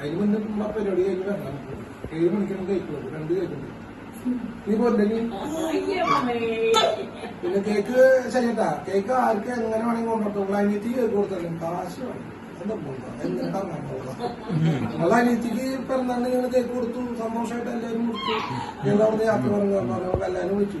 അതിന് മുന്നേ പരിപാടി കഴിഞ്ഞ് ഏഴ് മണിക്കാണ് കേക്ക് രണ്ട് കേക്കുണ്ട് നീ പോലെങ്കിൽ പിന്നെ കേക്ക് ശരിട്ടാ കേക്ക് ആർക്ക് എങ്ങനെ വേണമെങ്കിൽ കൊണ്ടുപോകും അനിയത്തിക്ക് കേക്ക് കൊടുത്തല്ലോ കാശ് വേണം. നമ്മളെ അനിയത്തിക്ക് പിറന്നാണ്ട് ഞങ്ങൾ കേക്ക് കൊടുത്തു. സന്തോഷമായിട്ട് എല്ലാവരും കൊടുത്തു. ഞങ്ങൾ യാത്ര പറഞ്ഞു എല്ലാവരും വിളിച്ചു.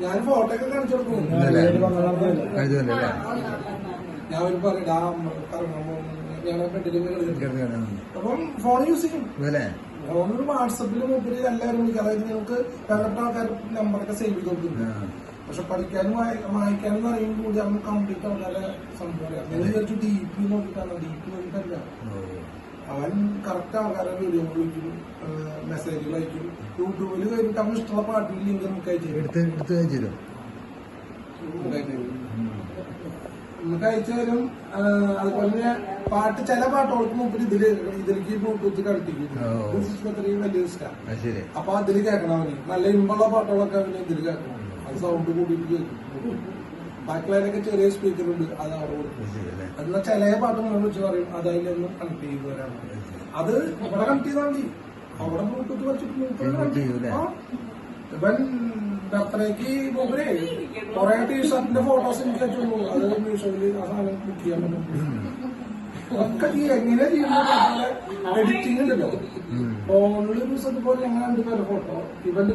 ഞാൻ ഫോട്ടോ ഒക്കെ കാണിച്ചു കൊടുക്കും. ഞാൻ ഒരു പറയും അപ്പം ഫോൺ യൂസ് ചെയ്യും. ഫോണിൽ വാട്സപ്പിൽ മുമ്പിൽ എല്ലാവരും വിളിക്കും. അതായത് ഞങ്ങൾക്ക് വേണ്ടപ്പെട്ട ആൾക്കാർ നമ്പറൊക്കെ സേവ് ചെയ്ത് കൊടുക്കുന്നു പക്ഷെ പഠിക്കാനും വായി- വായിക്കാനും അറിയുമ്പോൾ കൂടി നമ്മൾ കംപ്ലീറ്റ് ആവുന്ന സംഭവം ഞാൻ വിചാരിച്ചു ഡി പി നോക്കിയിട്ടാണ്. ഡി പി നോക്കിയിട്ടല്ല. അവൻ കറക്റ്റ് ആൾക്കാരെ വീഡിയോ വിളിക്കും മെസ്സേജുകൾ അയക്കും. യൂട്യൂബിൽ കഴിഞ്ഞിട്ട് അവന് ഇഷ്ടമുള്ള പാട്ടിൽ ലിങ്ക് നമുക്ക് അയച്ചു തരും. എടുത്ത് എടുത്ത് അയച്ചു തരും. നമുക്ക് അയച്ചു തരും. അതുപോലെ തന്നെ പാട്ട് ചില പാട്ടുകൾക്ക് മുമ്പിൽ ഇതിൽ ഇതിലേക്ക് ബ്ലൂടൂത്ത് കളിപ്പിക്കും. അത്രയും വലിയ ഇഷ്ടമാണ്. അപ്പൊ അതിൽ കേൾക്കണം അവന്. നല്ല ഇമ്പുള്ള പാട്ടുകളൊക്കെ അവന് ഇതിൽ കേൾക്കണം. അത് സൗണ്ട് കൂട്ടിയിട്ട് കേൾക്കും. ബാക്കിയുള്ളതിനൊക്കെ ചെറിയ സ്പീക്കർ ഉണ്ട് അത് അവിടെ കൊടുക്കും. എന്നാൽ ചില പാട്ട് നമ്മൾ വെച്ച് പറയും അത് അതിലൊന്നും കണക്ട് ചെയ്ത് വരാണ് അത് ഇവിടെ കണക്ട് ചെയ്താൽ മതി. അവിടെ ബ്ലൂടൂത്ത് വെച്ചിട്ട്. ഇവൻ ബർത്ത്ഡേക്ക് പോകരെ കൊറേ ടീഷർട്ടിന്റെ ഫോട്ടോസ് എനിക്ക് വെച്ചുള്ളൂ അത് മീഷോയിൽ ആ സാധനം ബുക്ക് ചെയ്യാൻ പറ്റും ഒക്കെ ഈ എങ്ങനെ ചെയ്യുന്നത് എഡിറ്റിംഗ് ഉണ്ടല്ലോ. ഫോണിൽ ഒരു പോലെ ഞങ്ങൾ രണ്ടുപേരുടെ ഫോട്ടോ ഇവന്റെ